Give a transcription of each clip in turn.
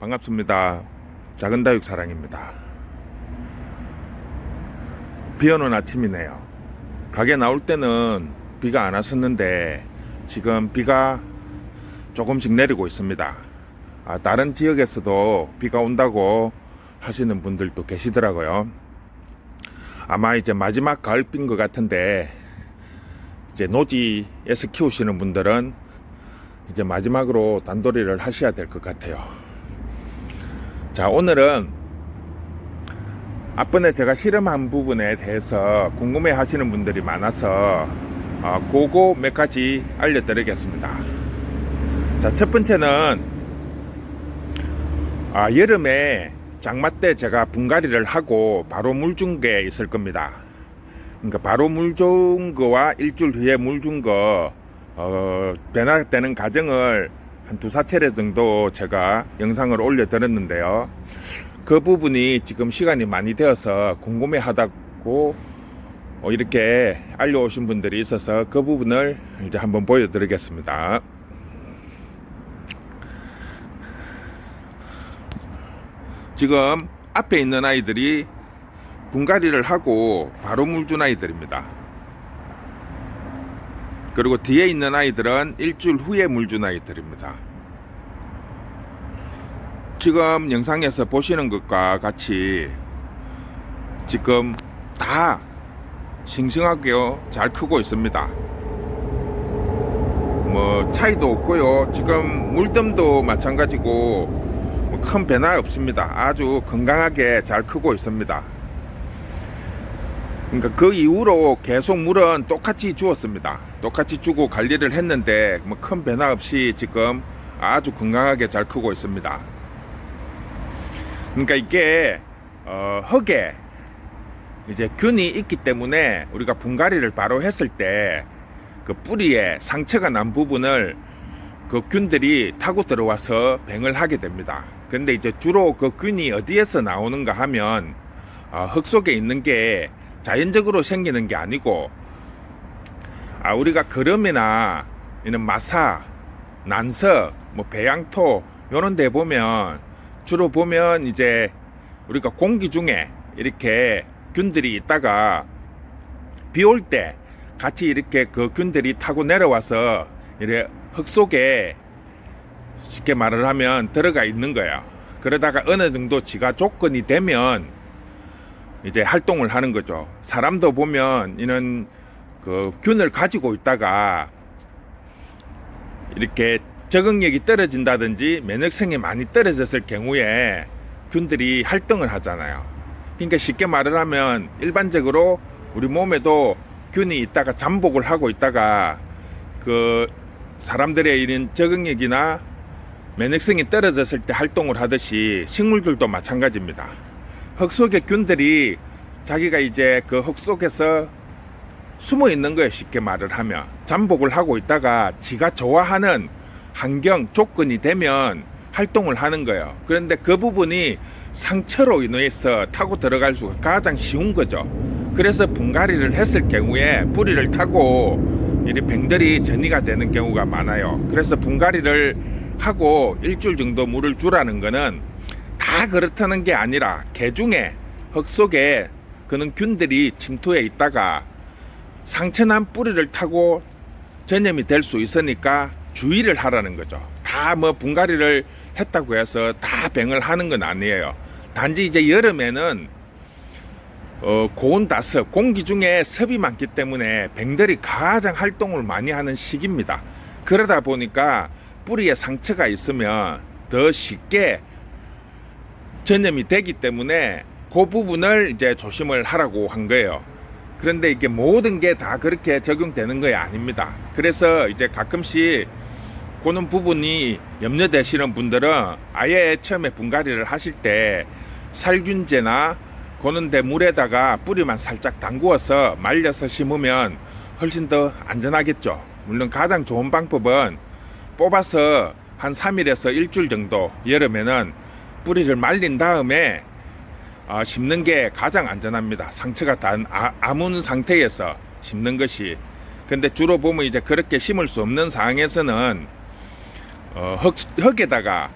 반갑습니다. 작은 다육 사랑입니다. 비 오는 아침이네요. 가게 나올 때는 비가 안 왔었는데 지금 비가 조금씩 내리고 있습니다. 아, 다른 지역에서도 비가 온다고 하시는 분들도 계시더라고요. 아마 이제 마지막 가을비인 것 같은데 이제 노지에서 키우시는 분들은 이제 마지막으로 단도리를 하셔야 될 것 같아요. 자, 오늘은 앞번에 제가 실험한 부분에 대해서 궁금해 하시는 분들이 많아서 어, 그거 몇 가지 알려드리겠습니다. 자, 첫 번째는 아, 여름에 장마 때 제가 분갈이를 하고 바로 물 준 게 있을 겁니다. 그러니까 바로 물 준 거와 일주일 후에 물 준 거, 어, 변화되는 과정을 한 두사 차례 정도 제가 영상을 올려드렸는데요. 그 부분이 지금 시간이 많이 되어서 궁금해 하다고 어, 이렇게 알려오신 분들이 있어서 그 부분을 이제 한번 보여드리겠습니다. 지금 앞에 있는 아이들이 분갈이를 하고 바로 물준 아이들입니다. 그리고 뒤에 있는 아이들은 일주일 후에 물준 아이들입니다. 지금 영상에서 보시는 것과 같이 지금 다 싱싱하게 잘 크고 있습니다. 뭐 차이도 없고요. 지금 물뜸도 마찬가지고 뭐큰 변화 없습니다. 아주 건강하게 잘 크고 있습니다. 그러니까 그 이후로 계속 물은 똑같이 주었습니다. 똑같이 주고 관리를 했는데 뭐 큰 변화 없이 지금 아주 건강하게 잘 크고 있습니다. 그러니까 이게 어, 흙에 이제 균이 있기 때문에 우리가 분갈이를 바로 했을 때 그 뿌리에 상처가 난 부분을 그 균들이 타고 들어와서 병을 하게 됩니다. 근데 이제 주로 그 균이 어디에서 나오는가 하면 어, 흙 속에 있는 게 자연적으로 생기는 게 아니고 아, 우리가 거름이나 이런 마사, 난석, 뭐 배양토 요런 데 보면 주로 보면 이제 우리가 공기 중에 이렇게 균들이 있다가 비 올 때 같이 이렇게 그 균들이 타고 내려와서 이래 흙 속에 쉽게 말을 하면 들어가 있는 거야. 그러다가 어느 정도 지가 조건이 되면 이제 활동을 하는 거죠. 사람도 보면 이런 그 균을 가지고 있다가 이렇게 적응력이 떨어진다든지 면역성이 많이 떨어졌을 경우에 균들이 활동을 하잖아요. 그러니까 쉽게 말을 하면 일반적으로 우리 몸에도 균이 있다가 잠복을 하고 있다가 그 사람들의 이런 적응력이나 면역성이 떨어졌을 때 활동을 하듯이 식물들도 마찬가지입니다. 흙 속의 균들이 자기가 이제 그 흙 속에서 숨어 있는 거예요. 쉽게 말을 하면. 잠복을 하고 있다가 지가 좋아하는 환경, 조건이 되면 활동을 하는 거예요. 그런데 그 부분이 상처로 인해서 타고 들어갈 수가 가장 쉬운 거죠. 그래서 분갈이를 했을 경우에 뿌리를 타고 이 병들이 전이가 되는 경우가 많아요. 그래서 분갈이를 하고 일주일 정도 물을 주라는 거는 다 그렇다는 게 아니라 개 중에 흙 속에 그는 균들이 침투해 있다가 상처난 뿌리를 타고 전염이 될 수 있으니까 주의를 하라는 거죠. 다 뭐 분갈이를 했다고 해서 다 병을 하는 건 아니에요. 단지 이제 여름에는 어, 고온 다습, 공기 중에 습이 많기 때문에 병들이 가장 활동을 많이 하는 시기입니다. 그러다 보니까 뿌리에 상처가 있으면 더 쉽게 전염이 되기 때문에 그 부분을 이제 조심을 하라고 한 거예요. 그런데 이게 모든 게 다 그렇게 적용되는 거야 아닙니다. 그래서 이제 가끔씩 그는 부분이 염려되시는 분들은 아예 처음에 분갈이를 하실 때 살균제나 고는데 물에다가 뿌리만 살짝 담구어서 말려서 심으면 훨씬 더 안전하겠죠. 물론 가장 좋은 방법은 뽑아서 한 3일에서 일주일 정도 여름에는 뿌리를 말린 다음에 어, 심는 게 가장 안전합니다. 상처가 단 아, 아문 상태에서 심는 것이. 근데 주로 보면 이제 그렇게 심을 수 없는 상황에서는 어, 흙, 흙에다가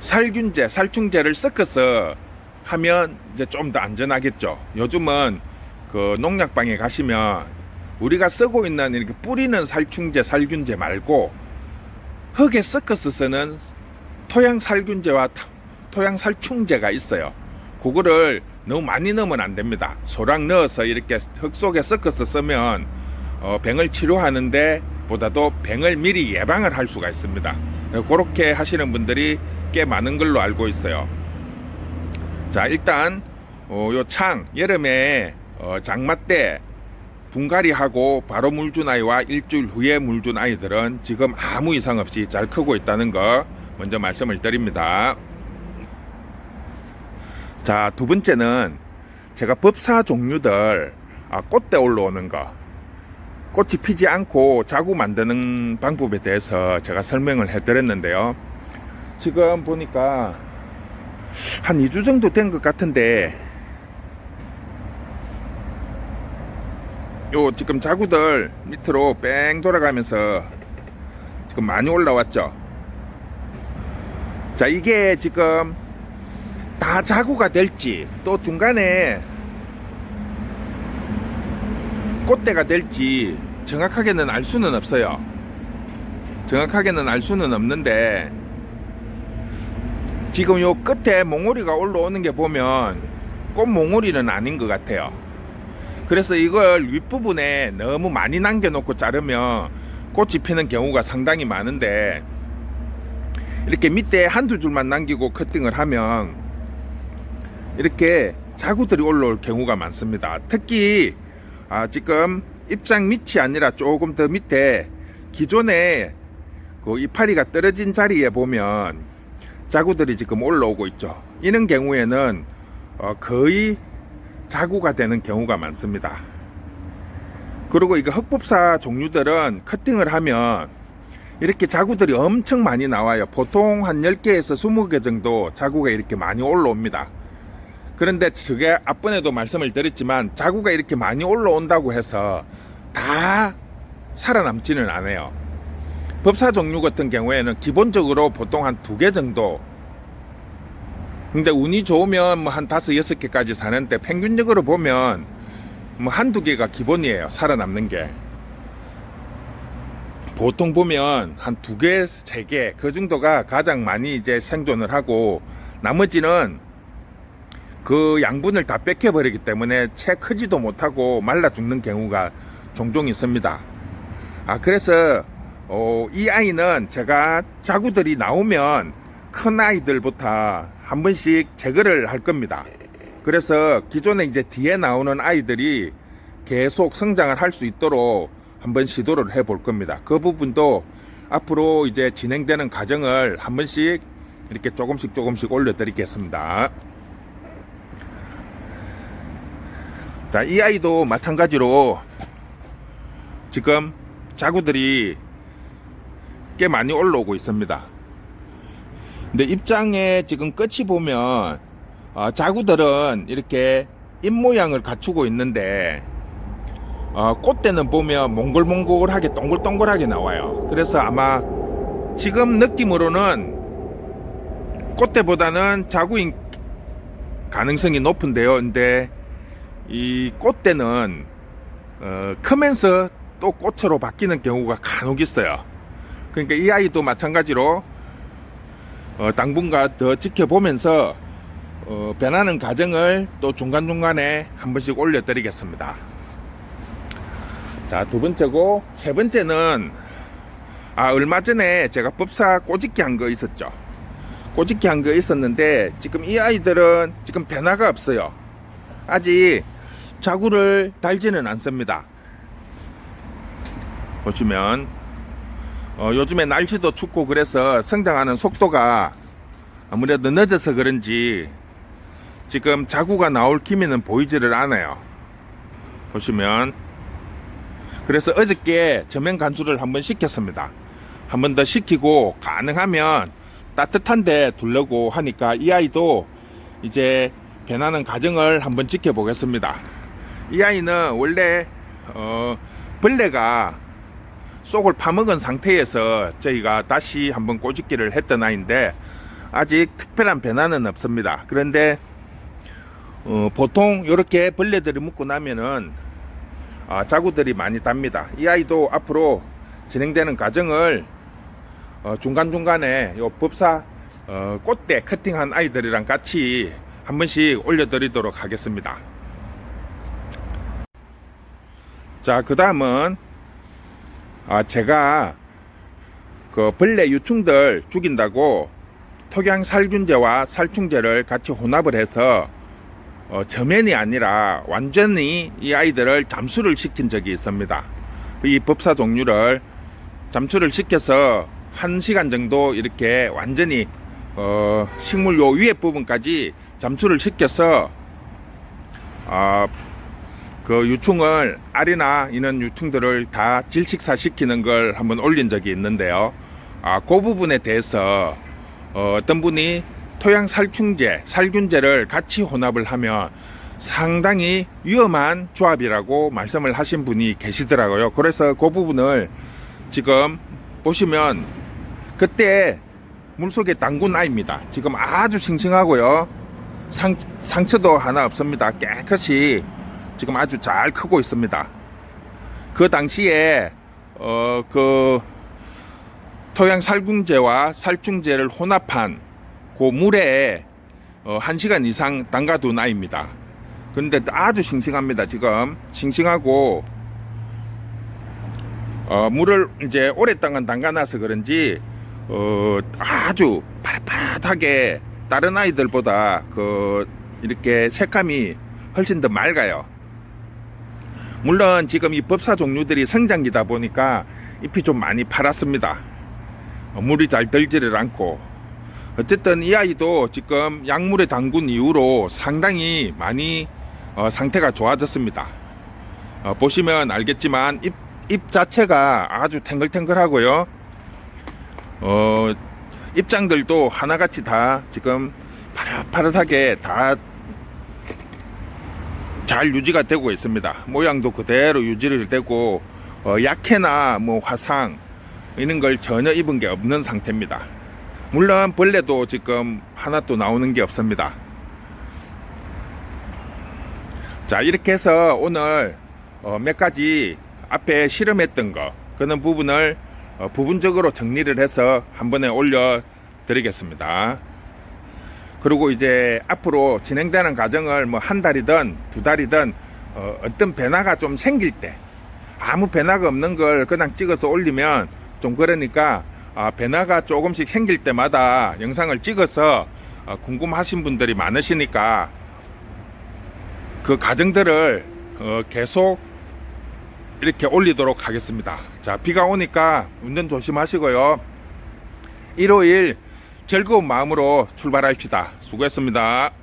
살균제, 살충제를 섞어서 하면 이제 좀 더 안전하겠죠. 요즘은 그 농약방에 가시면 우리가 쓰고 있는 이렇게 뿌리는 살충제, 살균제 말고 흙에 섞어서 쓰는 토양 살균제와 타- 토양 살충제가 있어요. 그거를 너무 많이 넣으면 안 됩니다. 소량 넣어서 이렇게 흙 속에 섞어서 쓰면 어, 병을 치료하는데 보다도 병을 미리 예방을 할 수가 있습니다. 그렇게 하시는 분들이 꽤 많은 걸로 알고 있어요. 자, 일단 어, 요창 여름에 어, 장마 때 분갈이하고 바로 물준 아이와 일주일 후에 물준 아이들은 지금 아무 이상 없이 잘 크고 있다는 거 먼저 말씀을 드립니다. 자, 두 번째는 제가 법사 종류들 아, 꽃대 올라오는 거 꽃이 피지 않고 자구 만드는 방법에 대해서 제가 설명을 해드렸는데요. 지금 보니까 한 2주 정도 된 것 같은데 요 지금 자구들 밑으로 뺑 돌아가면서 지금 많이 올라왔죠. 자, 이게 지금 다 자구가 될지 또 중간에 꽃대가 될지 정확하게는 알 수는 없어요. 정확하게는 알 수는 없는데 지금 요 끝에 몽오리가 올라오는 게 보면 꽃 몽오리는 아닌 것 같아요. 그래서 이걸 윗부분에 너무 많이 남겨놓고 자르면 꽃이 피는 경우가 상당히 많은데 이렇게 밑에 한두 줄만 남기고 커팅을 하면 이렇게 자구들이 올라올 경우가 많습니다. 특히 아, 지금 입장 밑이 아니라 조금 더 밑에 기존에 그 이파리가 떨어진 자리에 보면 자구들이 지금 올라오고 있죠. 이런 경우에는 어, 거의 자구가 되는 경우가 많습니다. 그리고 이거 흑법사 종류들은 커팅을 하면 이렇게 자구들이 엄청 많이 나와요. 보통 한 10개에서 20개 정도 자구가 이렇게 많이 올라옵니다. 그런데 저게 앞번에도 말씀을 드렸지만 자구가 이렇게 많이 올라온다고 해서 다 살아남지는 않아요. 법사 종류 같은 경우에는 기본적으로 보통 한 두 개 정도 근데 운이 좋으면 뭐 한 다섯 여섯 개까지 사는데 평균적으로 보면 뭐 한두 개가 기본이에요. 살아남는 게. 보통 보면 한 두 개, 세 개, 그 정도가 가장 많이 이제 생존을 하고 나머지는 그 양분을 다 뺏겨버리기 때문에 채 크지도 못하고 말라 죽는 경우가 종종 있습니다. 아, 그래서, 어, 이 아이는 제가 자구들이 나오면 큰 아이들부터 한 번씩 제거를 할 겁니다. 그래서 기존에 이제 뒤에 나오는 아이들이 계속 성장을 할 수 있도록 한번 시도를 해 볼 겁니다. 그 부분도 앞으로 이제 진행되는 과정을 한 번씩 이렇게 조금씩 조금씩 올려드리겠습니다. 자, 이 아이도 마찬가지로 지금 자구들이 꽤 많이 올라오고 있습니다. 근데 입장에 지금 끝이 보면 어, 자구들은 이렇게 입 모양을 갖추고 있는데 어, 꽃대는 보면 몽글몽글하게 동글동글하게 나와요. 그래서 아마 지금 느낌으로는 꽃대보다는 자구인 가능성이 높은데요. 근데 이 꽃대는 어, 크면서 또 꽃으로 바뀌는 경우가 간혹 있어요. 그러니까 이 아이도 마찬가지로 어, 당분간 더 지켜보면서 어, 변하는 과정을 또 중간중간에 한 번씩 올려드리겠습니다. 자, 두 번째고, 세 번째는, 아, 얼마 전에 제가 법사 꼬집기 한 거 있었죠. 꼬집기 한 거 있었는데, 지금 이 아이들은 지금 변화가 없어요. 아직 자구를 달지는 않습니다. 보시면, 어, 요즘에 날씨도 춥고 그래서 성장하는 속도가 아무래도 늦어서 그런지 지금 자구가 나올 기미는 보이지를 않아요. 보시면 그래서 어저께 저면 간수를 한번 시켰습니다. 한 번 더 시키고 가능하면 따뜻한데 둘러고 하니까 이 아이도 이제 변하는 과정을 한번 지켜보겠습니다. 이 아이는 원래 어, 벌레가 속을 파먹은 상태에서 저희가 다시 한번 꼬집기를 했던 아이인데 아직 특별한 변화는 없습니다. 그런데 어, 보통 이렇게 벌레들이 묻고 나면은 아, 자구들이 많이 답니다. 이 아이도 앞으로 진행되는 과정을 어, 중간중간에 요 법사 어, 꽃대 커팅한 아이들이랑 같이 한 번씩 올려드리도록 하겠습니다. 자, 그 다음은 아, 제가 그 벌레 유충들 죽인다고 토양 살균제와 살충제를 같이 혼합을 해서 어, 저면이 아니라 완전히 이 아이들을 잠수를 시킨 적이 있습니다. 이 법사 종류를 잠수를 시켜서 한 시간 정도 이렇게 완전히 어, 식물 요 위에 부분까지 잠수를 시켜서 어, 그 유충을 알이나 이런 유충들을 다 질식사 시키는 걸 한번 올린 적이 있는데요. 아, 그 부분에 대해서 어, 어떤 분이 토양 살충제, 살균제를 같이 혼합을 하면 상당히 위험한 조합이라고 말씀을 하신 분이 계시더라고요. 그래서 그 부분을 지금 보시면 그때 물속에 담근 아이입니다. 지금 아주 싱싱하고요. 상, 상처도 하나 없습니다. 깨끗이 지금 아주 잘 크고 있습니다. 그 당시에 어, 그 토양 살균제와 살충제를 혼합한 그 물에 어, 1시간 이상 담가둔 아이입니다. 그런데 아주 싱싱합니다. 지금 싱싱하고 어, 물을 이제 오랫동안 담가놔서 그런지 어, 아주 파릇파릇하게 다른 아이들보다 그 이렇게 색감이 훨씬 더 맑아요. 물론 지금 이 법사 종류들이 성장기다 보니까 잎이 좀 많이 파랗습니다. 어, 물이 잘 들지를 않고 어쨌든 이 아이도 지금 약물에 담근 이후로 상당히 많이 어, 상태가 좋아졌습니다. 어, 보시면 알겠지만 잎, 잎 자체가 아주 탱글탱글하고요. 어, 입장들도 하나같이 다 지금 파릇파릇하게 다 잘 유지가 되고 있습니다. 모양도 그대로 유지를 되고 어, 약해나 뭐 화상 이런 걸 전혀 입은 게 없는 상태입니다. 물론 벌레도 지금 하나도 나오는 게 없습니다. 자 이렇게 해서 오늘 어, 몇 가지 앞에 실험했던 거 그런 부분을 어, 부분적으로 정리를 해서 한 번에 올려 드리겠습니다. 그리고 이제 앞으로 진행되는 과정을 뭐 한 달이든 두 달이든 어, 어떤 변화가 좀 생길 때 아무 변화가 없는 걸 그냥 찍어서 올리면 좀 그러니까 아, 변화가 조금씩 생길 때마다 영상을 찍어서 어, 궁금하신 분들이 많으시니까 그 과정들을 어, 계속 이렇게 올리도록 하겠습니다. 자, 비가 오니까 운전 조심하시고요. 일요일 즐거운 마음으로 출발합시다. 수고했습니다.